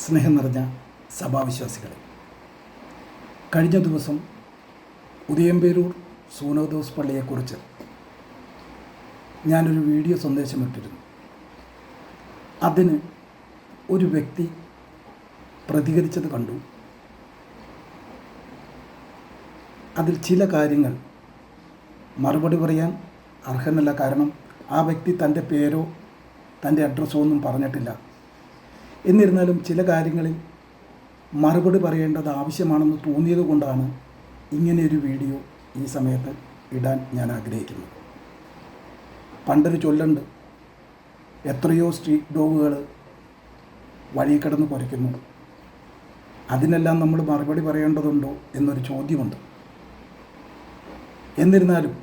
സ്നേഹം നിറഞ്ഞ സഭാവിശ്വാസികളെ. കഴിഞ്ഞ ദിവസം ഉദയംപേരൂർ സൂനോദോസ് പള്ളിയെക്കുറിച്ച് ഞാനൊരു വീഡിയോ സന്ദേശമിട്ടിരുന്നു. അതിന് ഒരു വ്യക്തി പ്രതികരിച്ചത് കണ്ടു. അതിൽ ചില കാര്യങ്ങൾ മറുപടി പറയാൻ അർഹനല്ല. കാരണം ആ വ്യക്തി തന്റെ പേരോ തന്റെ അഡ്രസ്സോ ഒന്നും പറഞ്ഞിട്ടില്ല. എന്നിരുന്നാലും ചില കാര്യങ്ങളിൽ മറുപടി പറയേണ്ടത് ആവശ്യമാണെന്ന് തോന്നിയത് കൊണ്ടാണ് ഇങ്ങനെയൊരു വീഡിയോ ഈ സമയത്ത് ഇടാൻ ഞാൻ ആഗ്രഹിക്കുന്നത്. പണ്ടൊരു ചൊല്ലുണ്ട് എത്രയോ സ്ട്രീറ്റ് ഡോഗുകൾ വഴി കിടന്ന് കുറയ്ക്കുന്നു അതിനെല്ലാം നമ്മൾ മറുപടി പറയേണ്ടതുണ്ടോ? എന്നൊരു ചോദ്യമുണ്ട്. എന്നിരുന്നാലും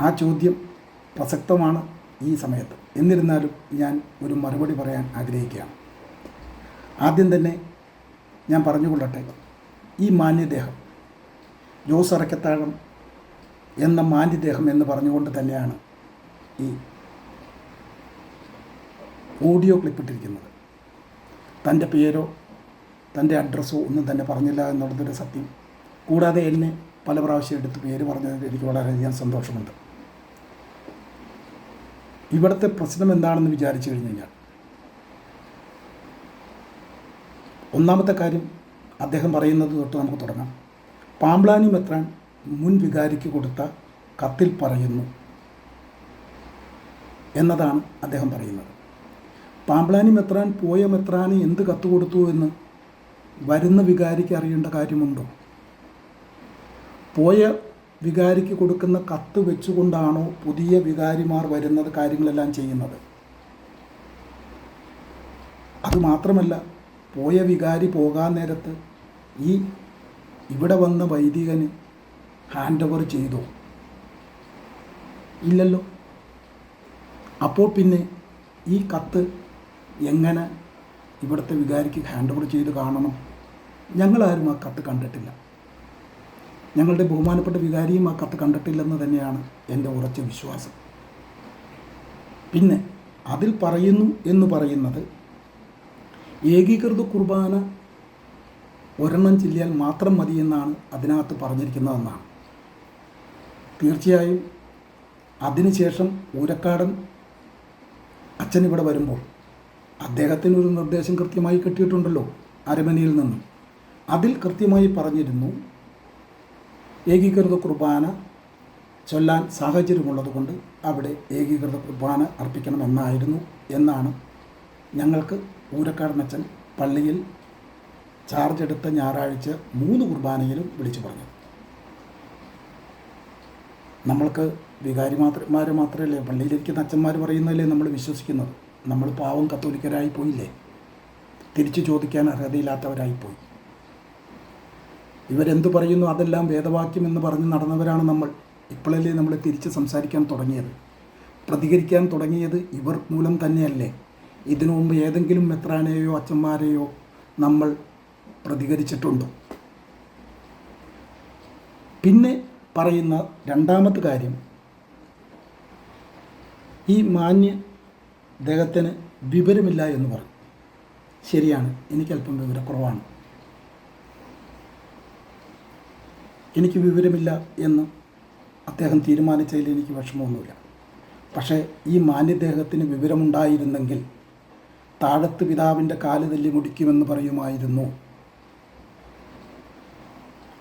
ആ ചോദ്യം പ്രസക്തമാണ് ഈ സമയത്ത്. എന്നിരുന്നാലും ഞാൻ ഒരു മറുപടി പറയാൻ ആഗ്രഹിക്കുകയാണ്. ആദ്യം തന്നെ ഞാൻ പറഞ്ഞുകൊള്ളട്ടെ ഈ മാന്യദേഹം ജോസ് അറക്കത്താഴം എന്ന മാന്യദേഹം എന്ന് പറഞ്ഞുകൊണ്ട് തന്നെയാണ് ഈ ഓഡിയോ ക്ലിപ്പിട്ടിരിക്കുന്നത്. തന്റെ പേരോ തന്റെ അഡ്രസ്സോ ഒന്നും തന്നെ പറഞ്ഞില്ല എന്നുള്ളതൊരു സത്യം. കൂടാതെ എന്നെ പല പ്രാവശ്യം എടുത്ത് പേര് പറഞ്ഞതിൽ എനിക്ക് വളരെയധികം സന്തോഷമുണ്ട്. ഇവിടുത്തെ പ്രശ്നം എന്താണെന്ന് വിചാരിച്ചു കഴിഞ്ഞു കഴിഞ്ഞാൽ ഒന്നാമത്തെ കാര്യം അദ്ദേഹം പറയുന്നത് തൊട്ട് നമുക്ക് തുടങ്ങാം. പാമ്പ്ലാനി മെത്രാൻ മുൻ വികാരിക്ക് കൊടുത്ത കത്തിൽ പറയുന്നു എന്നതാണ് അദ്ദേഹം പറയുന്നത്. പാമ്പ്ലാനി മെത്രാൻ പോയ മെത്രാന് എന്ത് കത്ത് കൊടുത്തു എന്ന് വരുന്ന വികാരിക്ക് അറിയേണ്ട കാര്യമുണ്ടോ? പോയ വികാരിക്ക് കൊടുക്കുന്ന കത്ത് വെച്ചുകൊണ്ടാണോ പുതിയ വികാരിമാർ വരുന്നത് കാര്യങ്ങളെല്ലാം ചെയ്യുന്നത്? അതുമാത്രമല്ല പോയ വികാരി പോകാൻ നേരത്ത് ഈ ഇവിടെ വന്ന വൈദികന് ഹാൻഡ് ഓവർ ചെയ്തോ? ഇല്ലല്ലോ. അപ്പോൾ പിന്നെ ഈ കത്ത് എങ്ങനെ ഇവിടുത്തെ വികാരിക്ക് ഹാൻഡ് ഓവർ ചെയ്ത് കാണണം? ഞങ്ങളാരും ആ കത്ത് കണ്ടിട്ടില്ല. ഞങ്ങളുടെ ബഹുമാനപ്പെട്ട വികാരിയും ആ കത്ത് കണ്ടിട്ടില്ലെന്ന് തന്നെയാണ് എന്റെ ഉറച്ച വിശ്വാസം. പിന്നെ അതിൽ പറയുന്നു എന്ന് പറയുന്നത് ഏകീകൃത കുർബാന ഒരെണ്ണം ചെല്ലിയാൽ മാത്രം മതി എന്നാണ് അതിനകത്ത് പറഞ്ഞിരിക്കുന്നതെന്നാണ്. തീർച്ചയായും അതിനുശേഷം ഊരക്കാടൻ അച്ഛൻ ഇവിടെ വരുമ്പോൾ അദ്ദേഹത്തിന് ഒരു നിർദ്ദേശം കൃത്യമായി കിട്ടിയിട്ടുണ്ടല്ലോ അരമനയിൽ നിന്നും. അതിൽ കൃത്യമായി പറഞ്ഞിരുന്നു ഏകീകൃത കുർബാന ചൊല്ലാൻ സാഹചര്യമുള്ളതുകൊണ്ട് അവിടെ ഏകീകൃത കുർബാന അർപ്പിക്കണമെന്നായിരുന്നു എന്നാണ് ഞങ്ങൾക്ക് ഊരക്കാടനച്ചൻ പള്ളിയിൽ ചാർജ് എടുത്ത ഞായറാഴ്ച മൂന്ന് കുർബാനയിലും വിളിച്ചു പറഞ്ഞത്. നമ്മൾക്ക് വികാരി മാത്രമാർ മാത്രമല്ലേ പള്ളിയിലിരിക്കുന്ന അച്ഛന്മാർ പറയുന്നതല്ലേ നമ്മൾ വിശ്വസിക്കുന്നത്? നമ്മൾ പാവം കത്തോലിക്കരായി പോയില്ലേ? തിരിച്ചു ചോദിക്കാൻ അർഹതയില്ലാത്തവരായിപ്പോയി ഇവരെന്തു പറയുന്നു അതെല്ലാം വേദവാക്യം എന്ന് പറഞ്ഞ് നടന്നവരാണ് നമ്മൾ. ഇപ്പോഴല്ലേ നമ്മൾ തിരിച്ച് സംസാരിക്കാൻ തുടങ്ങിയത്. പ്രതികരിക്കാൻ തുടങ്ങിയത് ഇവർ മൂലം തന്നെയല്ലേ. ഇതിനു മുമ്പ് ഏതെങ്കിലും മെത്രാനെയോ അച്ഛന്മാരെയോ നമ്മൾ പ്രതികരിച്ചിട്ടുണ്ടോ? പിന്നെ പറയുന്ന രണ്ടാമത്തെ കാര്യം ഈ മാന്യ അദ്ദേഹത്തിന് വിവരമില്ല എന്ന് പറഞ്ഞു. ശരിയാണ് എനിക്കല്പം വിവരക്കുറവാണ്. എനിക്ക് വിവരമില്ല എന്ന് അദ്ദേഹം തീരുമാനിച്ചതിൽ എനിക്ക് വിഷമമൊന്നുമില്ല. പക്ഷേ ഈ മാന്യദേഹത്തിന് വിവരമുണ്ടായിരുന്നെങ്കിൽ താഴത്ത് പിതാവിന്റെ കാൽ തല്ലി മുടിക്കുമെന്ന് പറയുമായിരുന്നു.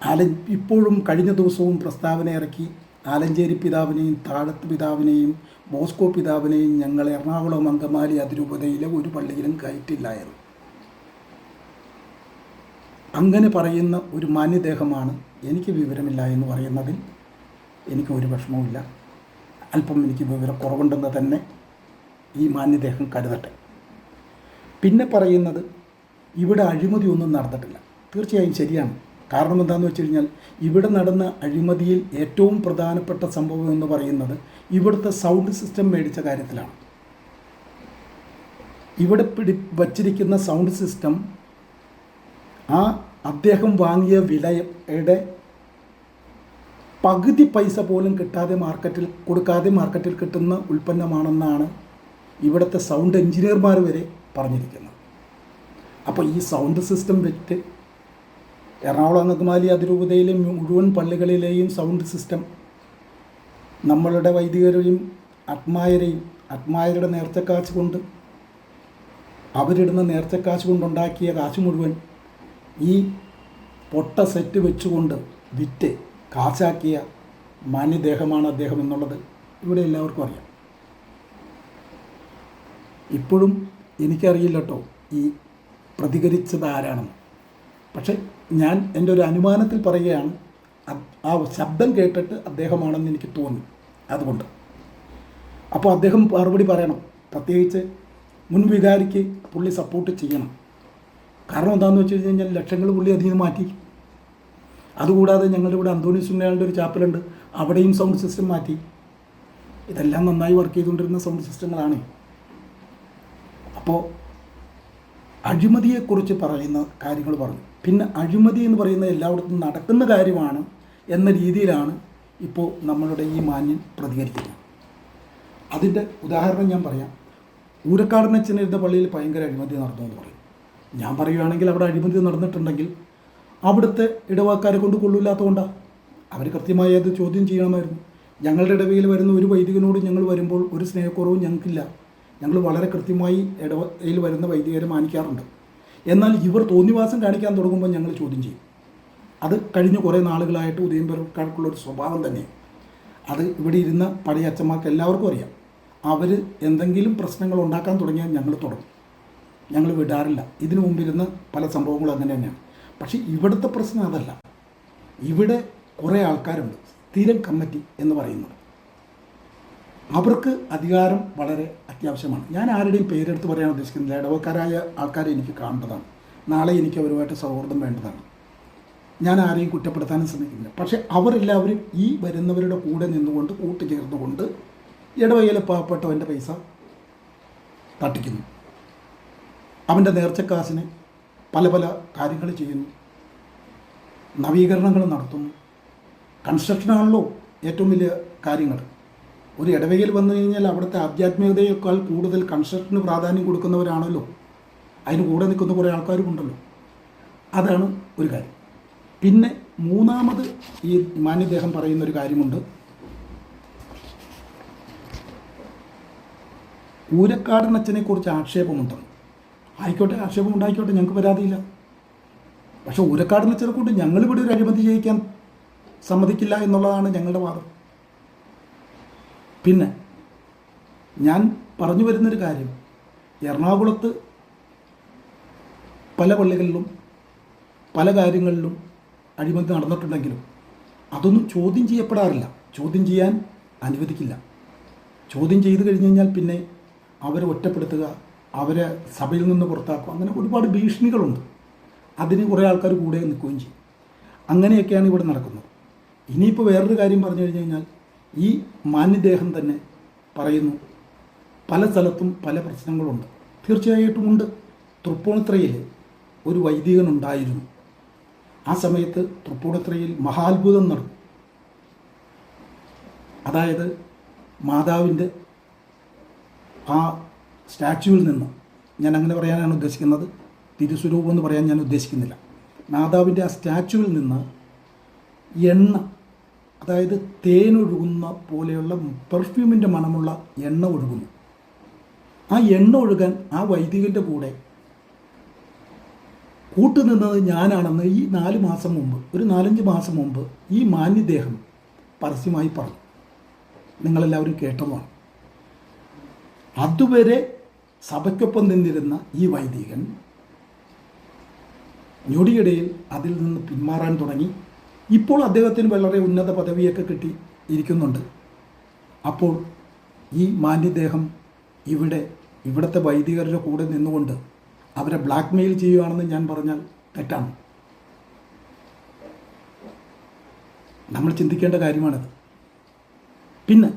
ആല ഇപ്പോഴും കഴിഞ്ഞ ദിവസവും പ്രസ്താവന ഇറക്കി. ആലഞ്ചേരി പിതാവിനെയും താഴത്ത് പിതാവിനെയും ബോസ്കോ പിതാവിനെയും ഞങ്ങൾ എറണാകുളം അങ്കമാലി അതിരൂപതയിലെ ഒരു പള്ളിയിലും കയറ്റില്ലായിരുന്നു അങ്ങനെ പറയുന്ന ഒരു മാന്യദേഹമാണ് എനിക്ക് വിവരമില്ല എന്ന് പറയുന്നതിൽ എനിക്ക് ഒരു വിഷമവുമില്ല. അല്പം എനിക്ക് വിവരക്കുറവുണ്ടെന്ന് തന്നെ ഈ മാന്യദേഹം കരുതട്ടെ. പിന്നെ പറയുന്നത് ഇവിടെ അഴിമതി ഒന്നും നടന്നിട്ടില്ല. തീർച്ചയായും ശരിയാണ്. കാരണം എന്താണെന്ന് വെച്ച് കഴിഞ്ഞാൽ ഇവിടെ നടന്ന അഴിമതിയിൽ ഏറ്റവും പ്രധാനപ്പെട്ട സംഭവം എന്ന് പറയുന്നത് ഇവിടുത്തെ സൗണ്ട് സിസ്റ്റം മേടിച്ച കാര്യത്തിലാണ്. ഇവിടെ പിടി വച്ചിരിക്കുന്ന സൗണ്ട് സിസ്റ്റം ആ അദ്ദേഹം വാങ്ങിയ വിലയുടെ പകുതി പൈസ പോലും കിട്ടാതെ മാർക്കറ്റിൽ കൊടുക്കാതെ മാർക്കറ്റിൽ കിട്ടുന്ന ഉൽപ്പന്നമാണെന്നാണ് ഇവിടുത്തെ സൗണ്ട് എഞ്ചിനീയർമാർ വരെ പറഞ്ഞിരിക്കുന്നത്. അപ്പോൾ ഈ സൗണ്ട് സിസ്റ്റം വെച്ച് എറണാകുളം അങ്കമാലി അതിരൂപതയിലെ മുഴുവൻ പള്ളികളിലെയും സൗണ്ട് സിസ്റ്റം നമ്മളുടെ വൈദികരെയും ആത്മായരെയും ആത്മായരുടെ നേർച്ചക്കാശ് കൊണ്ട് അവരിടുന്ന നേർച്ചക്കാശ് കൊണ്ടുണ്ടാക്കിയ കാശ് മുഴുവൻ ഈ പൊട്ട സെറ്റ് വെച്ചുകൊണ്ട് വിറ്റ് കാശാക്കിയ മാന്യദേഹമാണ് അദ്ദേഹം എന്നുള്ളത് ഇവിടെ എല്ലാവർക്കും അറിയാം. ഇപ്പോഴും എനിക്കറിയില്ല കേട്ടോ ഈ പ്രതികരിച്ചത് ആരാണെന്ന്. പക്ഷെ ഞാൻ എന്റെ ഒരു അനുമാനത്തിൽ പറയുകയാണ് ആ ശബ്ദം കേട്ടിട്ട് അദ്ദേഹമാണെന്ന് എനിക്ക് തോന്നി അതുകൊണ്ട്. അപ്പോൾ അദ്ദേഹം മറുപടി പറയണം പ്രത്യേകിച്ച് മുൻ വികാരിക്ക് പുള്ളി സപ്പോർട്ട് ചെയ്യണം. കാരണം എന്താണെന്ന് വെച്ച് കഴിഞ്ഞാൽ ലക്ഷങ്ങൾ പുള്ളി അതിൽ നിന്ന് മാറ്റി. അതുകൂടാതെ ഞങ്ങളുടെ ഇവിടെ അന്തോണി സുനയാളുടെ ഒരു ചാപ്പലുണ്ട്. അവിടെയും സൗണ്ട് സിസ്റ്റം മാറ്റി. ഇതെല്ലാം നന്നായി വർക്ക് ചെയ്തുകൊണ്ടിരുന്ന സൗണ്ട് സിസ്റ്റങ്ങളാണ്. അപ്പോൾ അഴിമതിയെക്കുറിച്ച് പറയുന്ന കാര്യങ്ങൾ പറഞ്ഞു. പിന്നെ അഴിമതി എന്ന് പറയുന്ന എല്ലായിടത്തും നടക്കുന്ന കാര്യമാണ് എന്ന രീതിയിലാണ് ഇപ്പോൾ നമ്മളുടെ ഈ മാന്യൻ പ്രതികരിക്കുന്നത്. അതിന്റെ ഉദാഹരണം ഞാൻ പറയാം. ഊരക്കാടനച്ചനിരുന്ന പള്ളിയിൽ ഭയങ്കര അഴിമതി നടന്നു എന്ന് പറയും. ഞാൻ പറയുകയാണെങ്കിൽ അവിടെ അഴിമതി നടന്നിട്ടുണ്ടെങ്കിൽ അവിടുത്തെ ഇടവാക്കാരെ കൊണ്ട് കൊള്ളില്ലാത്തതുകൊണ്ടാണ് അവർ കൃത്യമായി അത് ചോദ്യം ചെയ്യണമായിരുന്നു. ഞങ്ങളുടെ ഇടവയിൽ വരുന്ന ഒരു വൈദികനോട് ഞങ്ങൾ വരുമ്പോൾ ഒരു സ്നേഹക്കുറവും ഞങ്ങൾക്കില്ല. ഞങ്ങൾ വളരെ കൃത്യമായി ഇടവയിൽ വരുന്ന വൈദികരെ മാനിക്കാറുണ്ട്. എന്നാൽ ഇവർ തോന്നിവാസം കാണിക്കാൻ തുടങ്ങുമ്പോൾ ഞങ്ങൾ ചോദ്യം ചെയ്യും. അത് കഴിഞ്ഞ കുറേ നാളുകളായിട്ട് ഉദയംപേർക്കാർക്കുള്ള ഒരു സ്വഭാവം തന്നെ. അത് ഇവിടെ ഇരുന്ന പഴയ അച്ഛന്മാർക്ക് എല്ലാവർക്കും അറിയാം. അവർ എന്തെങ്കിലും പ്രശ്നങ്ങൾ ഉണ്ടാക്കാൻ തുടങ്ങിയാൽ ഞങ്ങൾ തുടങ്ങും. ഞങ്ങൾ വിടാറില്ല. ഇതിനു മുമ്പിരുന്ന് പല സംഭവങ്ങളും അങ്ങനെ തന്നെയാണ്. പക്ഷേ ഇവിടുത്തെ പ്രശ്നം അതല്ല. ഇവിടെ കുറേ ആൾക്കാരുണ്ട്. സ്ഥിരം കമ്മിറ്റി എന്ന് പറയുന്നത് അവർക്ക് അധികാരം വളരെ അത്യാവശ്യമാണ്. ഞാൻ ആരുടെയും പേരെടുത്ത് പറയാൻ ഉദ്ദേശിക്കുന്നില്ല. ഇടവക്കാരായ ആൾക്കാരെ എനിക്ക് കാണേണ്ടതാണ്. നാളെ എനിക്ക് അവരുമായിട്ട് സൗഹൃദം വേണ്ടതാണ്. ഞാൻ ആരെയും കുറ്റപ്പെടുത്താനും ശ്രമിക്കുന്നില്ല. പക്ഷേ അവരെല്ലാവരും ഈ വരുന്നവരുടെ കൂടെ നിന്നുകൊണ്ട് കൂട്ടുചേർന്നുകൊണ്ട് ഇടവകയിലെ പാവപ്പെട്ടവന്റെ പൈസ തട്ടിക്കുന്നു. അവന്റെ നേർച്ചക്കാശിന് പല പല കാര്യങ്ങൾ ചെയ്യുന്നു. നവീകരണങ്ങൾ നടത്തുന്നു. കൺസ്ട്രക്ഷനാണല്ലോ ഏറ്റവും വലിയ കാര്യങ്ങൾ. ഒരു ഇടവകയിൽ വന്നു കഴിഞ്ഞാൽ അവിടുത്തെ ആധ്യാത്മികതയേക്കാൾ കൂടുതൽ കൺസ്ട്രക്ഷന് പ്രാധാന്യം കൊടുക്കുന്നവരാണല്ലോ. അതിന് കൂടെ നിൽക്കുന്ന കുറേ ആൾക്കാരും ഉണ്ടല്ലോ. അതാണ് ഒരു കാര്യം. പിന്നെ മൂന്നാമത് ഈ മാന്യദേഹം പറയുന്ന ഒരു കാര്യമുണ്ട്. ഊരക്കാടനച്ചനെക്കുറിച്ച് ആക്ഷേപമുണ്ടെന്ന് ആയിക്കോട്ടെ ആക്ഷേപം ഉണ്ടായിക്കോട്ടെ ഞങ്ങൾക്ക് പരാതിയില്ല. പക്ഷെ ഊരക്കാടനച്ഛനെ ഞങ്ങൾ ഞങ്ങളിവിടെ ഒരു അഴിമതി ചെയ്യിക്കാൻ സമ്മതിക്കില്ല എന്നുള്ളതാണ് ഞങ്ങളുടെ വാദം. പിന്നെ ഞാൻ പറഞ്ഞു വരുന്നൊരു കാര്യം എറണാകുളത്ത് പല പള്ളികളിലും പല കാര്യങ്ങളിലും അഴിമതി നടന്നിട്ടുണ്ടെങ്കിലും അതൊന്നും ചോദ്യം ചെയ്യപ്പെടാറില്ല. ചോദ്യം ചെയ്യാൻ അനുവദിക്കില്ല. ചോദ്യം ചെയ്തു കഴിഞ്ഞ് കഴിഞ്ഞാൽ പിന്നെ അവരെ ഒറ്റപ്പെടുത്തുക അവരെ സഭയിൽ നിന്ന് പുറത്താക്കും. അങ്ങനെ ഒരുപാട് ഭീഷണികളുണ്ട്. അതിന് കുറേ ആൾക്കാർ കൂടെ നിൽക്കുകയും ചെയ്യും. അങ്ങനെയൊക്കെയാണ് ഇവിടെ നടക്കുന്നത്. ഇനിയിപ്പോൾ വേറൊരു കാര്യം പറഞ്ഞു കഴിഞ്ഞു കഴിഞ്ഞാൽ ഈ മാന്യദേഹം തന്നെ പറയുന്നു പല സ്ഥലത്തും പല പ്രശ്നങ്ങളുണ്ട്. തീർച്ചയായിട്ടും ഉണ്ട്. തൃപ്പൂണിത്രയിൽ ഒരു വൈദികനുണ്ടായിരുന്നു ആ സമയത്ത് തൃപ്പൂണിത്രയിൽ മഹാത്ഭുതം നടന്നു. അതായത് മാതാവിന്റെ ആ സ്റ്റാച്യുവിൽ നിന്ന് ഞാൻ അങ്ങനെ പറയാനാണ് ഉദ്ദേശിക്കുന്നത്. തിരുസ്വരൂപം എന്ന് പറയാൻ ഞാൻ ഉദ്ദേശിക്കുന്നില്ല. മാതാവിന്റെ ആ സ്റ്റാച്യുവിൽ നിന്ന് എണ്ണ അതായത് തേനൊഴുകുന്ന പോലെയുള്ള പെർഫ്യൂമിന്റെ മണമുള്ള എണ്ണ ഒഴുകുന്നു. ആ എണ്ണ ഒഴുകാൻ ആ വൈദികന്റെ കൂടെ കൂട്ടുനിന്നത് ഞാനാണെന്ന് ഈ നാല് മാസം മുമ്പ് ഒരു നാലഞ്ച് മാസം മുമ്പ് ഈ മാന്യദേഹം പരസ്യമായി പറഞ്ഞു. നിങ്ങളെല്ലാവരും കേട്ടതാണ്. അതുവരെ സഭയ്ക്കൊപ്പം നിന്നിരുന്ന ഈ വൈദികൻ ഞൊടിയിടയിൽ അതിൽ നിന്ന് പിന്മാറാൻ തുടങ്ങി. ഇപ്പോൾ അദ്ദേഹത്തിന് വളരെ ഉന്നത പദവിയൊക്കെ കിട്ടി ഇരിക്കുന്നുണ്ട്. അപ്പോൾ ഈ മാന്യദേഹം ഇവിടെ ഇവിടുത്തെ വൈദികരുടെ കൂടെ നിന്നുകൊണ്ട് അവരെ ബ്ലാക്ക് മെയിൽ ചെയ്യുകയാണെന്ന് ഞാൻ പറഞ്ഞാൽ തെറ്റാണ്. നമ്മൾ ചിന്തിക്കേണ്ട കാര്യമാണിത്. പിന്നെ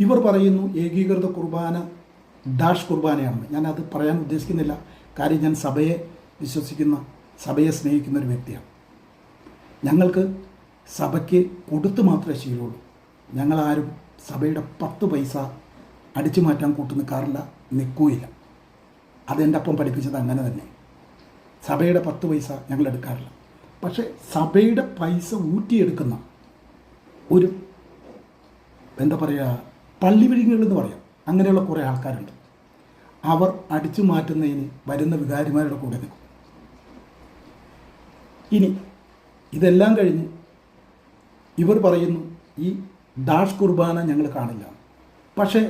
ഇവർ പറയുന്നു ഏകീകൃത കുർബാന ഡാഷ് കുർബാനയാണെന്ന് ഞാൻ അത് പറയാൻ ഉദ്ദേശിക്കുന്നില്ല. കാര്യം ഞാൻ സഭയെ വിശ്വസിക്കുന്ന സഭയെ സ്നേഹിക്കുന്ന ഒരു വ്യക്തിയാണ്. ഞങ്ങൾക്ക് സഭയ്ക്ക് കൊടുത്തു മാത്രമേ ശീലമുള്ളൂ. ഞങ്ങളാരും സഭയുടെ പത്ത് പൈസ അടിച്ചു മാറ്റാൻ കൂട്ടു നിൽക്കാറില്ല നിൽക്കുകയില്ല അതെന്റെ അപ്പം പഠിപ്പിച്ചത് അങ്ങനെ തന്നെ. സഭയുടെ പത്ത് പൈസ ഞങ്ങൾ എടുക്കാറില്ല. പക്ഷേ സഭയുടെ പൈസ ഊറ്റിയെടുക്കുന്ന ഒരു എന്താ പറയുക പള്ളി വിഴുങ്ങുകൾ എന്ന് പറയാം. അങ്ങനെയുള്ള കുറേ ആൾക്കാരുണ്ട്. അവർ അടിച്ചു മാറ്റുന്നതിന് വരുന്ന വികാരിമാരുടെ കൂടെ നിൽക്കും. ഇനി ഇതെല്ലാം കഴിഞ്ഞ് ഇവർ പറയുന്നു ഈ ദാഷ് കുർബാന ഞങ്ങൾ കാണില്ല. പക്ഷേ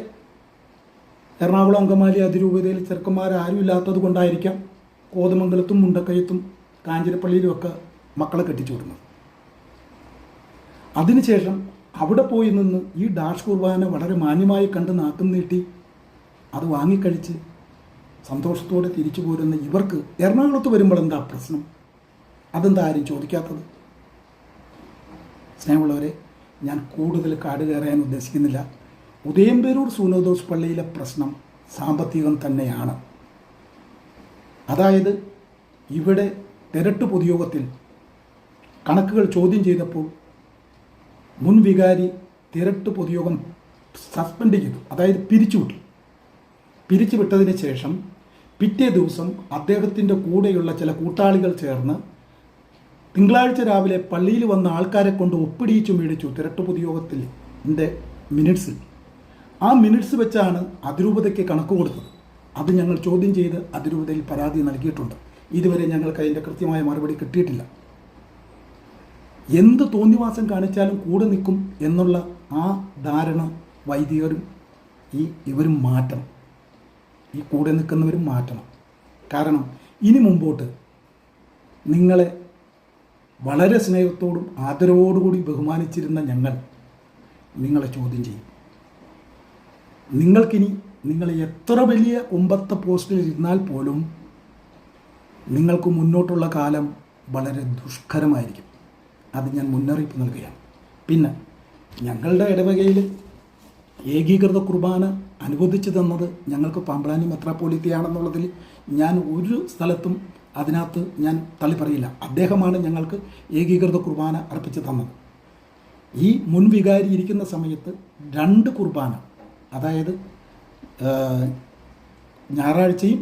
എറണാകുളം അങ്കമാലി അതിരൂപതയിൽ ചെറുക്കന്മാരാരും ഇല്ലാത്തത് കൊണ്ടായിരിക്കാം കോതമംഗലത്തും മുണ്ടക്കയത്തും കാഞ്ഞിരപ്പള്ളിയിലുമൊക്കെ മക്കളെ കെട്ടിച്ചു വിടുന്നത് അതിനുശേഷം അവിടെ പോയി നിന്ന് ഈ ഡാഷ് കുർബാന വളരെ മാന്യമായി കണ്ട് നാക്കം നീട്ടി അത് വാങ്ങിക്കഴിച്ച് സന്തോഷത്തോടെ തിരിച്ചു പോരുന്ന ഇവർക്ക് എറണാകുളത്ത് വരുമ്പോൾ എന്താ പ്രശ്നം? അതെന്താ ആരും ചോദിക്കാത്തത്? സ്നേഹമുള്ളവരെ ഞാൻ കൂടുതൽ കാട് കയറാൻ ഉദ്ദേശിക്കുന്നില്ല. ഉദയംപേരൂർ സൂനോദോസ് പള്ളിയിലെ പ്രശ്നം സാമ്പത്തികം തന്നെയാണ്. അതായത് ഇവിടെ തിരട്ട് പൊതുയോഗത്തിൽ കണക്കുകൾ ചോദ്യം ചെയ്തപ്പോൾ മുൻ വികാരി തിരട്ട് പൊതുയോഗം സസ്പെൻഡ് ചെയ്തു. അതായത് പിരിച്ചുവിട്ടു. പിരിച്ചുവിട്ടതിന് ശേഷം പിറ്റേ ദിവസം അദ്ദേഹത്തിന്റെ കൂടെയുള്ള ചില കൂട്ടാളികൾ ചേർന്ന് തിങ്കളാഴ്ച രാവിലെ പള്ളിയിൽ വന്ന ആൾക്കാരെ കൊണ്ട് ഒപ്പിടിയിച്ചു മേടിച്ചു തിരട്ട് പൊതുയോഗത്തിൽ എന്റെ മിനിറ്റ്സിൽ. ആ മിനിറ്റ്സ് വെച്ചാണ് അതിരൂപതയ്ക്ക് കണക്ക് കൊടുത്തത്. അത് ഞങ്ങൾ ചോദ്യം ചെയ്ത് അതിരൂപതയിൽ പരാതി നൽകിയിട്ടുണ്ട്. ഇതുവരെ ഞങ്ങൾക്ക് അതിന്റെ കൃത്യമായ മറുപടി കിട്ടിയിട്ടില്ല. എന്ത് തോന്നിവാസം കാണിച്ചാലും കൂടെ നിൽക്കും എന്നുള്ള ആ ധാരണ വൈദികരും ഈ ഇവരും മാറ്റണം. ഈ കൂടെ നിൽക്കുന്നവരും മാറ്റണം. കാരണം ഇനി മുമ്പോട്ട് നിങ്ങളെ വളരെ സ്നേഹത്തോടും ആദരവോടുകൂടി ബഹുമാനിച്ചിരുന്ന ഞങ്ങൾ നിങ്ങളെ ചോദ്യം ചെയ്യും. നിങ്ങൾക്കിനി നിങ്ങൾ എത്ര വലിയ ഒമ്പത്തെ പോസ്റ്റിൽ ഇരുന്നാൽ പോലും നിങ്ങൾക്ക് മുന്നോട്ടുള്ള കാലം വളരെ ദുഷ്കരമായിരിക്കും. അത് ഞാൻ മുന്നറിയിപ്പ് നൽകുകയാണ്. പിന്നെ ഞങ്ങളുടെ ഇടവകയിൽ ഏകീകൃത കുർബാന അനുവദിച്ചു തന്നത് ഞങ്ങൾക്ക് പാമ്പളാനി മെത്രാപ്പോലിത്തയാണെന്നുള്ളതിൽ ഞാൻ ഒരു സ്ഥലത്തും അതിനകത്ത് ഞാൻ തള്ളി പറയില്ല അദ്ദേഹമാണ് ഞങ്ങൾക്ക് ഏകീകൃത കുർബാന അർപ്പിച്ചു തന്നത്. ഈ മുൻ വികാരി ഇരിക്കുന്ന സമയത്ത് രണ്ട് കുർബാന അതായത് ഞായറാഴ്ചയും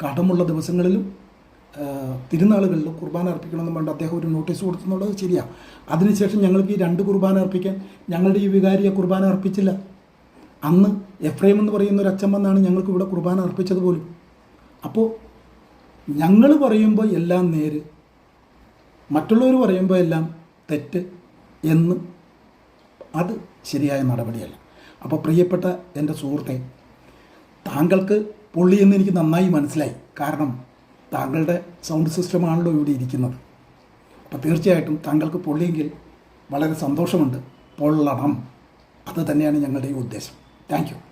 കടമുള്ള ദിവസങ്ങളിലും ആ, തിരുനാളുകളിലും കുർബാന അർപ്പിക്കണമെന്ന് വേണ്ട അദ്ദേഹം ഒരു നോട്ടീസ് കൊടുത്തെന്നുള്ളത് ശരിയാണ് അതിനുശേഷം ഞങ്ങൾക്ക് ഈ രണ്ട് കുർബാന അർപ്പിക്കാൻ ഞങ്ങളുടെ ഈ വികാരിയെ കുർബാന അർപ്പിച്ചില്ല. അന്ന് എഫ്രൈം എന്ന് പറയുന്ന ഒരു അച്ഛൻ വന്നാണ് ഞങ്ങൾക്ക് ഇവിടെ കുർബാന അർപ്പിച്ചത് പോലും. അപ്പോൾ ഞങ്ങൾ പറയുമ്പോൾ എല്ലാം നേര് മറ്റുള്ളവർ പറയുമ്പോൾ എല്ലാം തെറ്റ് എന്ന് അത് ശരിയായ നടപടിയല്ല. അപ്പോൾ പ്രിയപ്പെട്ട എന്റെ സുഹൃത്തെ താങ്കൾക്ക് പൊള്ളിയെന്ന് എനിക്ക് നന്നായി മനസ്സിലായി. കാരണം താങ്കളുടെ സൗണ്ട് സിസ്റ്റമാണല്ലോ ഇവിടെ ഇരിക്കുന്നത്. അപ്പോൾ തീർച്ചയായിട്ടും താങ്കൾക്ക് പൊള്ളിയെങ്കിൽ വളരെ സന്തോഷമുണ്ട്. പൊള്ളണം. അത് തന്നെയാണ് ഞങ്ങളുടെ ഉദ്ദേശം. താങ്ക്